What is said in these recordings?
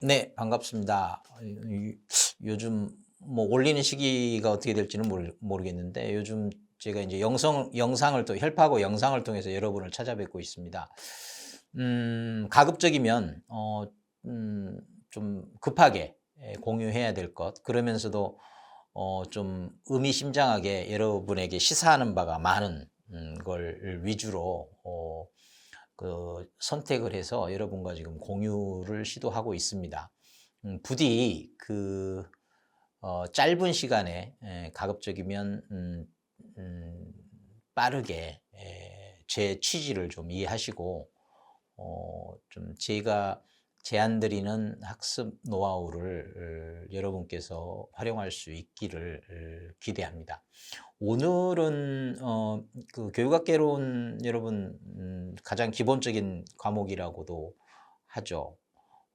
네, 반갑습니다. 이- 요즘 뭐 올리는 시기가 어떻게 될지는 모르, 모르겠는데 요즘 제가 이제 영상, 영상을 또 혈파고 영상을 통해서 여러분을 찾아뵙고 있습니다. 음, 가급적이면 어, 음, 좀 급하게 예, 공유해야 될 것, 그러면서도 어, 좀 의미심장하게 여러분에게 시사하는 바가 많은 음, 걸 위주로 어, 그 선택을 해서 여러분과 지금 공유를 시도하고 있습니다. 음, 부디 그 어, 짧은 시간에 에, 가급적이면 음, 음, 빠르게 에, 제 취지를 좀 이해하시고 어, 좀 제가 제안드리는 학습 노하우를 어, 여러분께서 활용할 수 있기를 어, 기대합니다. 오늘은 어, 그 교육학개론 여러분 음, 가장 기본적인 과목이라고도 하죠.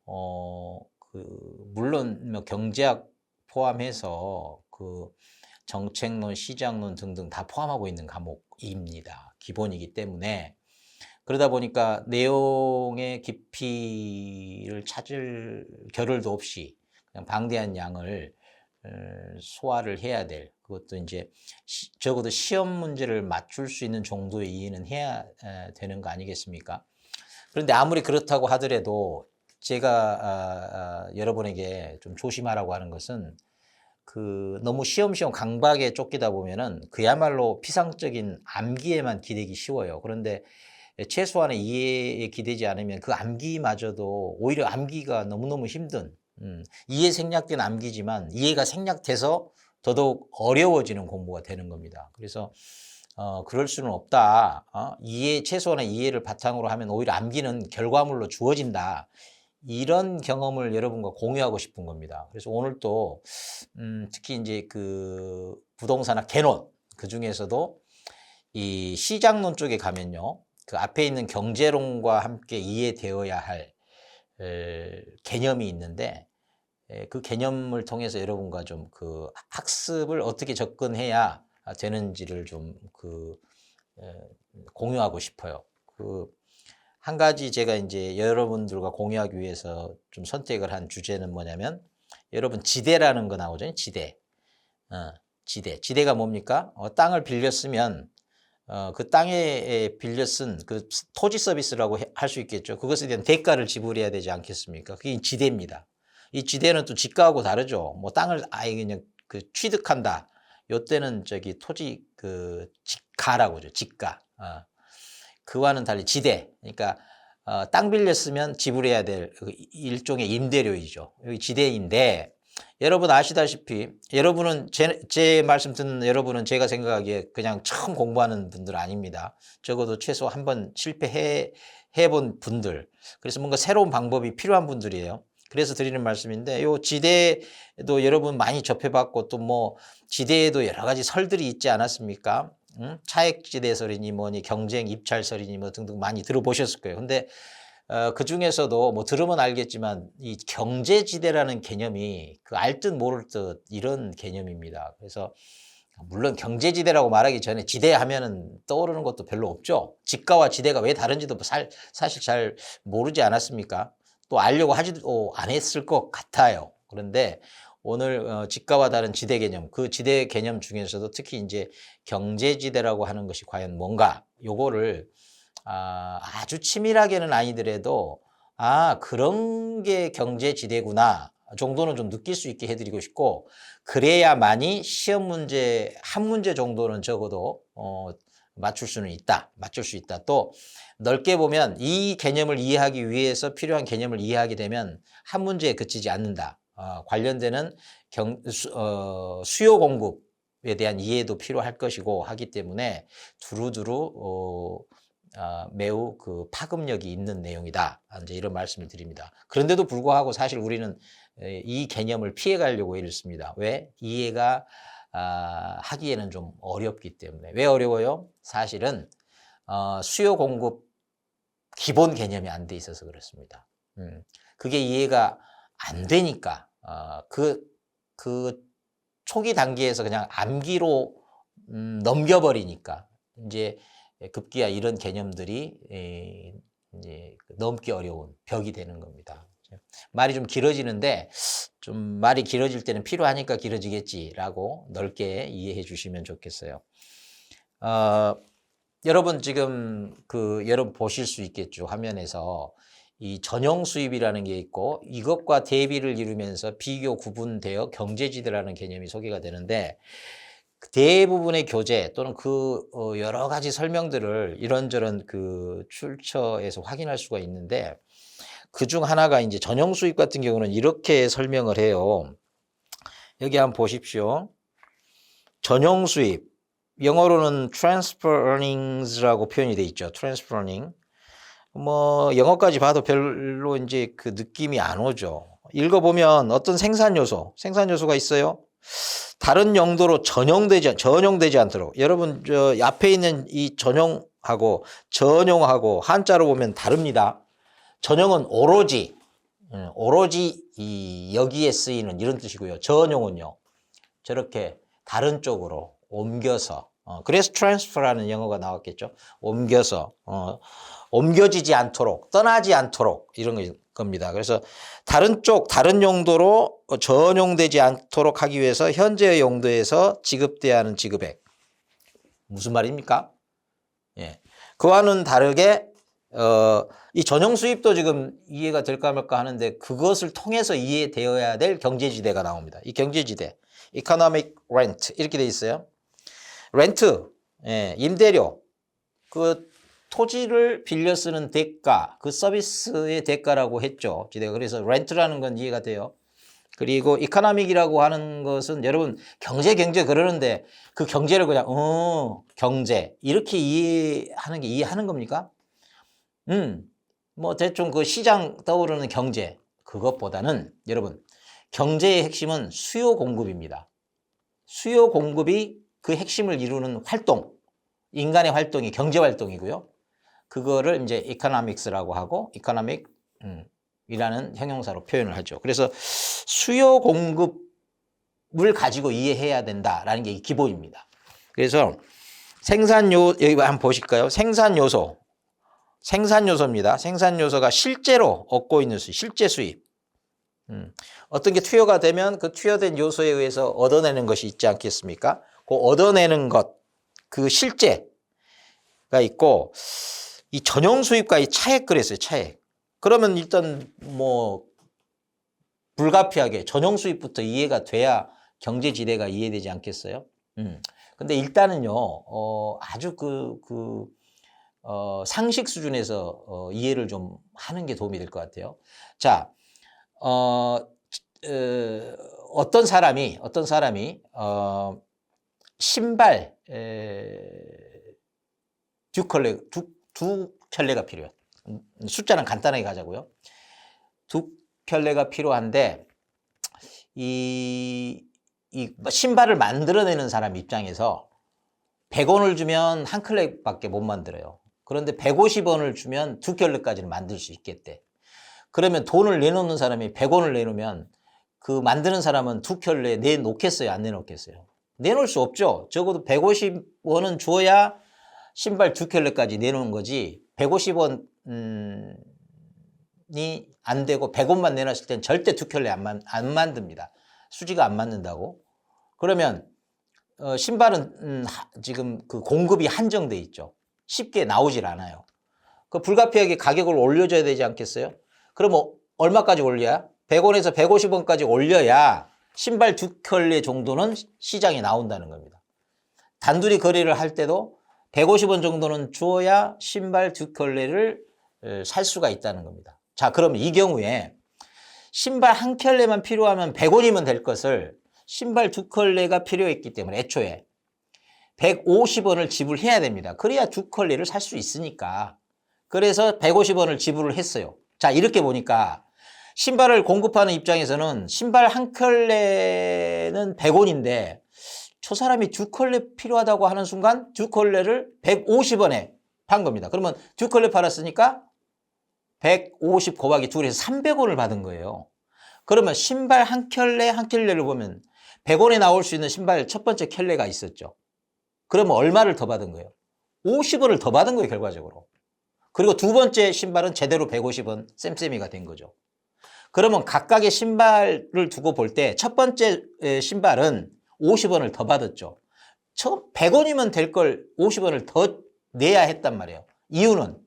어, 그 물론 뭐 경제학 포함해서 그 정책론, 시장론 등등 다 포함하고 있는 과목입니다. 기본이기 때문에 그러다 보니까 내용의 깊이를 찾을 겨를도 없이 그냥 방대한 양을 어, 소화를 해야 될 그것도 이제 시- 적어도 시험 문제를 맞출 수 있는 정도의 이해는 해야 에, 되는 거 아니겠습니까? 그런데 아무리 그렇다고 하더라도 제가 아, 아, 여러분에게 좀 조심하라고 하는 것은 그 너무 시험시험 강박에 쫓기다 보면은 그야말로 피상적인 암기에만 기대기 쉬워요. 그런데 최소한의 이해에 기대지 않으면 그 암기마저도 오히려 암기가 너무너무 힘든 음, 이해 생략된 암기지만 이해가 생략돼서 더더욱 어려워지는 공부가 되는 겁니다. 그래서 어, 그럴 수는 없다. 어? 이해 최소한의 이해를 바탕으로 하면 오히려 암기는 결과물로 주어진다. 이런 경험을 여러분과 공유하고 싶은 겁니다. 그래서 오늘 또 음, 특히 이제 그 부동산학 개론 그 중에서도 이 시장론 쪽에 가면요. 그 앞에 있는 경제론과 함께 이해되어야 할 에, 개념이 있는데 에, 그 개념을 통해서 여러분과 좀 그 학습을 어떻게 접근해야 되는지를 좀 그 공유하고 싶어요. 그 한 가지 제가 이제 여러분들과 공유하기 위해서 좀 선택을 한 주제는 뭐냐면 여러분 지대라는 거 나오죠. 지대. 어, 지대. 지대가 뭡니까? 어, 땅을 빌렸으면 어, 그 땅에 빌려 쓴 그 토지 서비스라고 할 수 있겠죠. 그것에 대한 대가를 지불해야 되지 않겠습니까? 그게 지대입니다. 이 지대는 또 집가하고 다르죠. 뭐 땅을 아예 그냥 그 취득한다. 요때는 저기 토지 그 직가라고 하죠. 직가. 어. 그와는 달리 지대. 그러니까 어, 땅 빌렸으면 지불해야 될그 일종의 임대료이죠. 여기 지대인데 여러분 아시다시피 여러분은 제, 제 말씀 듣는 여러분은 제가 생각하기에 그냥 처음 공부하는 분들 아닙니다. 적어도 최소 한 번 실패해 해본 분들. 그래서 뭔가 새로운 방법이 필요한 분들이에요. 그래서 드리는 말씀인데 요 지대도 여러분 많이 접해봤고 또 뭐 지대에도 여러 가지 설들이 있지 않았습니까? 응? 차액지대설이니 뭐니 경쟁 입찰설이니 뭐 등등 많이 들어보셨을 거예요. 근데 어, 그 중에서도 뭐 들으면 알겠지만 이 경제지대라는 개념이 그 알듯 모를 듯 이런 개념입니다. 그래서 물론 경제지대라고 말하기 전에 지대 하면은 떠오르는 것도 별로 없죠. 지가와 지대가 왜 다른지도 뭐 살, 사실 잘 모르지 않았습니까? 또 알려고 하지도 안 했을 것 같아요. 그런데 오늘 어, 지가와 다른 지대 개념, 그 지대 개념 중에서도 특히 이제 경제지대라고 하는 것이 과연 뭔가 요거를 아, 아주 치밀하게는 아니더라도 아 그런 게 경제 지대구나 정도는 좀 느낄 수 있게 해드리고 싶고 그래야만이 시험 문제 한 문제 정도는 적어도 어, 맞출 수는 있다 맞출 수 있다. 또 넓게 보면 이 개념을 이해하기 위해서 필요한 개념을 이해하게 되면 한 문제에 그치지 않는다. 어, 관련되는 경, 수, 어, 수요 공급에 대한 이해도 필요할 것이고 하기 때문에 두루두루 어, 아, 매우 그 파급력이 있는 내용이다. 이제 이런 말씀을 드립니다. 그런데도 불구하고 사실 우리는 에, 이 개념을 피해 가려고 애를 씁니다. 왜? 이해가 아, 하기에는 좀 어렵기 때문에. 왜 어려워요? 사실은 어, 수요 공급 기본 개념이 안 돼 있어서 그렇습니다. 음, 그게 이해가 안 되니까 어, 그, 그 초기 단계에서 그냥 암기로 음, 넘겨버리니까 이제 급기야 이런 개념들이 에, 이제 넘기 어려운 벽이 되는 겁니다. 말이 좀 길어지는데 좀 말이 길어질 때는 필요하니까 길어지겠지라고 넓게 이해해 주시면 좋겠어요. 어, 여러분 지금 그 여러분 보실 수 있겠죠 화면에서 이 전용 수입이라는 게 있고 이것과 대비를 이루면서 비교 구분되어 경제지대라는 개념이 소개가 되는데 대부분의 교재 또는 그 어, 여러 가지 설명들을 이런저런 그 출처에서 확인할 수가 있는데 그 중 하나가 이제 전용 수입 같은 경우는 이렇게 설명을 해요. 여기 한번 보십시오. 전용 수입 영어로는 transfer earnings라고 표현이 돼 있죠. transfer earning. 뭐 영어까지 봐도 별로 이제 그 느낌이 안 오죠. 읽어보면 어떤 생산 요소, 생산 요소가 있어요. 다른 용도로 전용되지 전용되지 않도록 여러분 저 앞에 있는 이 전용하고 전용하고 한자로 보면 다릅니다. 전용은 오로지 음, 오로지 이 여기에 쓰이는 이런 뜻이고요. 전용은요 저렇게 다른 쪽으로 옮겨서 어, 그래서 transfer라는 영어가 나왔겠죠. 옮겨서 어, 옮겨지지 않도록 떠나지 않도록 이런 거- 겁니다. 그래서 다른 쪽 다른 용도로 전용되지 않도록 하기 위해서 현재의 용도에서 지급돼야 하는 지급액 무슨 말입니까? 예, 그와는 다르게 어, 이 전용 수입도 지금 이해가 될까 말까 하는데 그것을 통해서 이해되어야 될 경제지대가 나옵니다. 이 경제지대 economic rent 이렇게 돼 있어요. 렌트, 예, 임대료, 그 토지를 빌려 쓰는 대가, 그 서비스의 대가라고 했죠. 그래서 렌트라는 건 이해가 돼요. 그리고 이카노믹이라고 하는 것은 여러분 경제 경제 그러는데 그 경제를 그냥 어 경제 이렇게 이해하는 게 이해하는 겁니까? 음, 뭐 대충 그 시장 떠오르는 경제 그것보다는 여러분 경제의 핵심은 수요 공급입니다. 수요 공급이 그 핵심을 이루는 활동, 인간의 활동이 경제 활동이고요. 그거를 이제 economics라고 하고 economic 음, 이라는 형용사로 표현을 하죠. 그래서 수요 공급을 가지고 이해해야 된다라는 게 기본입니다. 그래서 생산 요 여기 한번 보실까요? 생산 요소. 생산 요소입니다. 생산 요소가 실제로 얻고 있는 수입, 실제 수입. 음, 어떤 게 투여가 되면 그 투여된 요소에 의해서 얻어내는 것이 있지 않겠습니까? 그 얻어내는 것, 그 실제가 있고 이 전용 수입과 이 차액 그랬어요. 차액. 그러면 일단 뭐 불가피하게 전용 수입부터 이해가 돼야 경제 지대가 이해되지 않겠어요? 음. 근데 일단은요, 어, 아주 그, 그, 어, 상식 수준에서 어, 이해를 좀 하는 게 도움이 될 것 같아요. 자, 어, 어, 어떤 사람이, 어떤 사람이, 어, 신발, 에, 두 켤레, 두, 두 켤레가 필요해요. 음, 숫자는 간단하게 가자고요. 두 켤레가 필요한데, 이, 이 신발을 만들어내는 사람 입장에서 100원을 주면 한 켤레밖에 못 만들어요. 그런데 150원을 주면 두 켤레까지는 만들 수 있겠대. 그러면 돈을 내놓는 사람이 100원을 내놓으면 그 만드는 사람은 두 켤레 내놓겠어요? 안 내놓겠어요? 내놓을 수 없죠. 적어도 150원은 줘야 신발 두 켤레까지 내놓은 거지 150원 음, 이안 되고 100원만 내놨을 땐 절대 두 켤레 안, 만, 안 만듭니다. 수지가 안 맞는다고. 그러면 어, 신발은 음, 하- 지금 그 공급이 한정돼 있죠. 쉽게 나오질 않아요. 그 불가피하게 가격을 올려줘야 되지 않겠어요? 그럼 어, 얼마까지 올려야? 100원에서 150원까지 올려야 신발 두 켤레 정도는 시- 시장에 나온다는 겁니다. 단둘이 거래를 할 때도 150원 정도는 주어야 신발 두 켤레를 에, 살 수가 있다는 겁니다. 자, 그러면 이 경우에 신발 한 켤레만 필요하면 100원이면 될 것을 신발 두 켤레가 필요했기 때문에 애초에 150원을 지불해야 됩니다. 그래야 두 컬레를 살 수 있으니까. 그래서 150원을 지불을 했어요. 자, 이렇게 보니까 신발을 공급하는 입장에서는 신발 한 컬레는 100원인데 저 사람이 두 컬레 필요하다고 하는 순간 두 컬레를 150원에 판 겁니다. 그러면 두 컬레 팔았으니까 150 곱하기 2에서 300원을 받은 거예요. 그러면 신발 한 켤레 한 켤레를 보면 100원에 나올 수 있는 신발 첫 번째 켤레가 있었죠. 그러면 얼마를 더 받은 거예요? 50원을 더 받은 거예요, 결과적으로. 그리고 두 번째 신발은 제대로 150원 쌤쌤이가 된 거죠. 그러면 각각의 신발을 두고 볼 때 첫 번째 에, 신발은 50원을 더 받았죠. 처음 100원이면 될 걸 50원을 더 내야 했단 말이에요. 이유는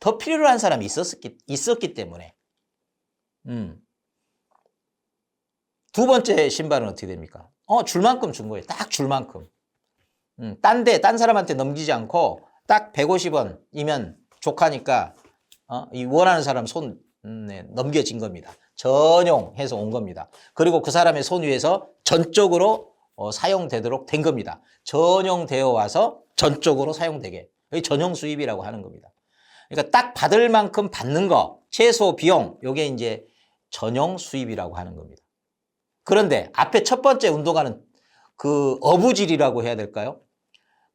더 필요로 한 사람이 있었기, 있었기 때문에. 음. 두 번째 신발은 어떻게 됩니까? 어, 줄 만큼 준 거예요. 딱 줄 만큼. 음, 딴 데, 딴 사람한테 넘기지 않고 딱 150원이면 족하니까 어, 이 원하는 사람 손 음, 네, 넘겨진 겁니다. 전용해서 온 겁니다. 그리고 그 사람의 손 위에서 전적으로 어, 사용되도록 된 겁니다. 전용되어 와서 전적으로 사용되게. 이 전용 수입이라고 하는 겁니다. 그러니까 딱 받을 만큼 받는 거, 최소 비용, 요게 이제 전용 수입이라고 하는 겁니다. 그런데 앞에 첫 번째 운동화는 그 어부질이라고 해야 될까요?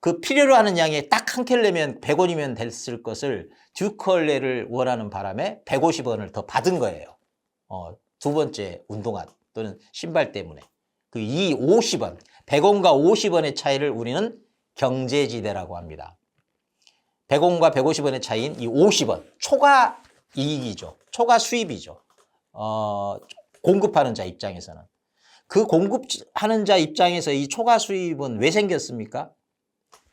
그 필요로 하는 양이 딱한 켤레면 100원이면 됐을 것을 두 켤레를 원하는 바람에 150원을 더 받은 거예요. 어, 두 번째 운동화 또는 신발 때문에. 그 이 50원, 100원과 50원의 차이를 우리는 경제지대라고 합니다. 100원과 150원의 차이인 이 50원, 초과 이익이죠. 초과 수입이죠. 어, 공급하는 자 입장에서는. 그 공급하는 자 입장에서 이 초과 수입은 왜 생겼습니까?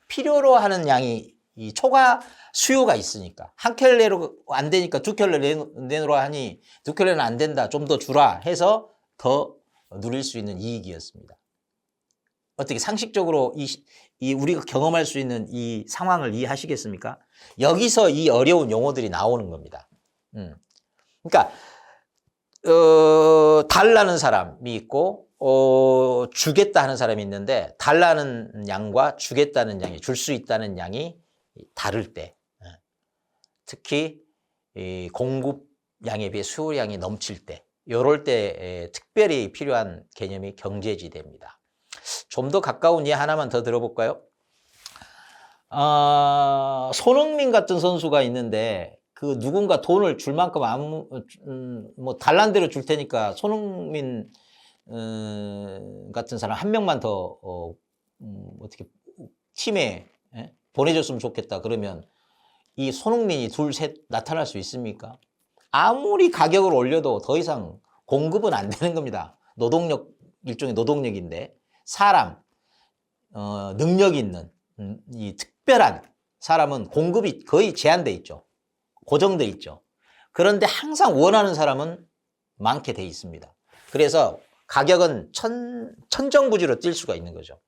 필요로 하는 양이 이 초과 수요가 있으니까 한 켤레로 안 되니까 두 켤레 내- 내놓으라 하니 두 켤레는 안 된다 좀 더 주라 해서 더 누릴 수 있는 이익이었습니다. 어떻게 상식적으로 이, 시- 이 우리가 경험할 수 있는 이 상황을 이해하시겠습니까? 여기서 이 어려운 용어들이 나오는 겁니다. 음. 그러니까 어, 달라는 사람이 있고 어, 주겠다 하는 사람이 있는데 달라는 양과 주겠다는 양이 줄 수 있다는 양이 다를 때 예. 특히 이 공급 양에 비해 수요량이 넘칠 때 이럴 때 에, 특별히 필요한 개념이 경제지대입니다. 좀 더 가까운 예 하나만 더 들어볼까요? 아, 손흥민 같은 선수가 있는데 그 누군가 돈을 줄 만큼 아무 음, 뭐 달란 대로 줄 테니까 손흥민 음, 같은 사람 한 명만 더 어, 음, 어떻게 팀에 예? 보내줬으면 좋겠다 그러면 이 손흥민이 둘 셋 나타날 수 있습니까? 아무리 가격을 올려도 더 이상 공급은 안 되는 겁니다. 노동력 일종의 노동력인데 사람 어, 능력 있는 음, 이 특별한 사람은 공급이 거의 제한돼 있죠. 고정돼 있죠. 그런데 항상 원하는 사람은 많게 돼 있습니다. 그래서 가격은 천, 천정부지로 뛸 수가 있는 거죠.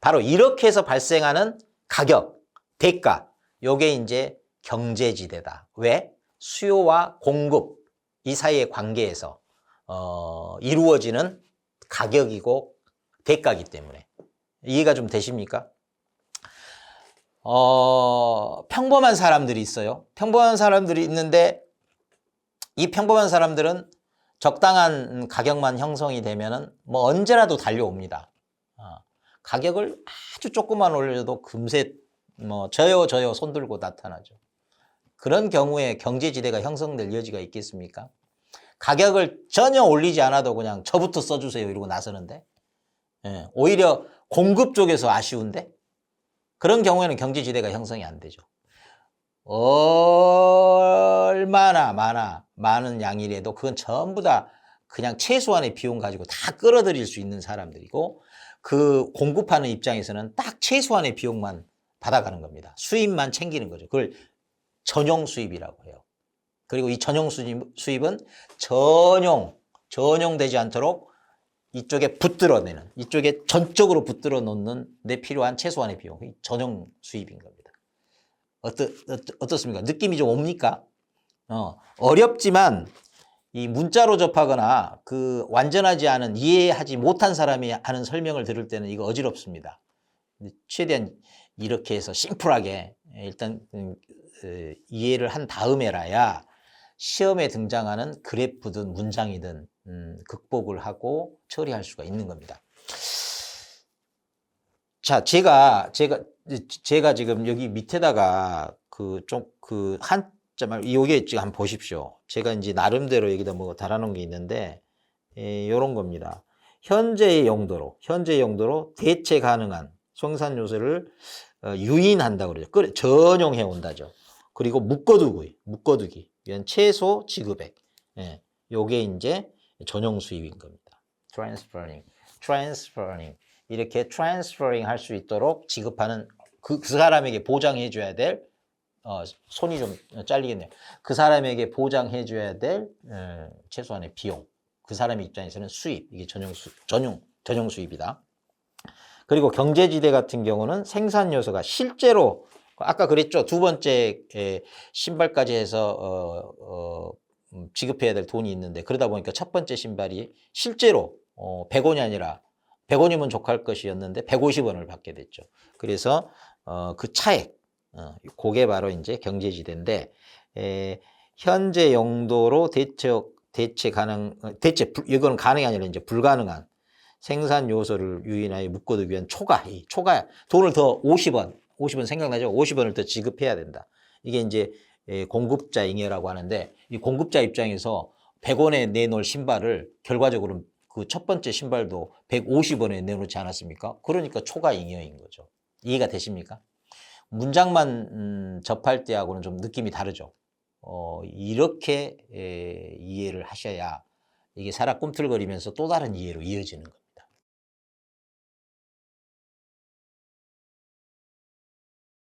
바로 이렇게 해서 발생하는 가격, 대가, 요게 이제 경제지대다. 왜? 수요와 공급 이 사이의 관계에서 어, 이루어지는 가격이고 대가기 때문에 이해가 좀 되십니까? 어, 평범한 사람들이 있어요. 평범한 사람들이 있는데 이 평범한 사람들은 적당한 가격만 형성이 되면은 뭐 언제라도 달려옵니다. 어, 가격을 아주 조금만 올려도 금세 뭐 저요 저요 손 들고 나타나죠. 그런 경우에 경제지대가 형성될 여지가 있겠습니까? 가격을 전혀 올리지 않아도 그냥 저부터 써주세요 이러고 나서는데 예, 오히려 공급 쪽에서 아쉬운데 그런 경우에는 경제지대가 형성이 안 되죠. 얼마나 많아 많은 양이라도 그건 전부 다 그냥 최소한의 비용 가지고 다 끌어들일 수 있는 사람들이고 그 공급하는 입장에서는 딱 최소한의 비용만 받아가는 겁니다. 수입만 챙기는 거죠. 그걸 전용 수입이라고 해요. 그리고 이 전용 수입, 수입은 전용, 전용되지 않도록 이쪽에 붙들어내는, 이쪽에 전적으로 붙들어 놓는 데 필요한 최소한의 비용, 이 전용 수입인 겁니다. 어떠, 어떠, 어떻습니까? 느낌이 좀 옵니까? 어, 어렵지만 이 문자로 접하거나 그 완전하지 않은 이해하지 못한 사람이 하는 설명을 들을 때는 이거 어지럽습니다. 최대한 이렇게 해서 심플하게 일단 음, 에, 이해를 한 다음에라야 시험에 등장하는 그래프든 문장이든 음, 극복을 하고 처리할 수가 있는 겁니다. 자, 제가 제가 제가 지금 여기 밑에다가 그 좀그한 자말 요게 지금 한번 보십시오. 제가 이제 나름대로 여기다 뭐 달아놓은 게 있는데 예, 요런 겁니다. 현재의 용도로 현재 용도로 대체 가능한 성산 요소를 어, 유인한다 그러죠. 끓- 전용해 온다죠. 그리고 묶어두기, 묶어두기. 이건 최소 지급액. 예. 요게 이제 전용 수입인 겁니다. transferring, transferring 이렇게 transferring 할 수 있도록 지급하는 그, 그 사람에게 보장해 줘야 될 어, 손이 좀 잘리겠네요. 그 사람에게 보장해 줘야 될 어, 최소한의 비용. 그 사람의 입장에서는 수입 이게 전용 수 전용 전용 수입이다. 그리고 경제지대 같은 경우는 생산 요소가 실제로 아까 그랬죠 두 번째 에, 신발까지 해서 어, 어, 음, 지급해야 될 돈이 있는데 그러다 보니까 첫 번째 신발이 실제로 어, 100원이 아니라 100원이면 족할 것이었는데 150원을 받게 됐죠. 그래서 어, 그 차액 어, 그게 바로 이제 경제지대인데 에, 현재 용도로 대체 대체 가능 어, 대체 불- 이건 가능이 아니라 이제 불가능한 생산 요소를 유인하여 묶어두기 위한 초과 이 초과 돈을 더 50원 50원 생각나죠? 50원을 더 지급해야 된다. 이게 이제 에, 공급자 잉여라고 하는데 이 공급자 입장에서 100원에 내놓을 신발을 결과적으로 그 첫 번째 신발도 150원에 내놓지 않았습니까? 그러니까 초과 잉여인 거죠. 이해가 되십니까? 문장만 음, 접할 때하고는 좀 느낌이 다르죠. 어, 이렇게 에, 이해를 하셔야 이게 살아 꿈틀거리면서 또 다른 이해로 이어지는 겁니다.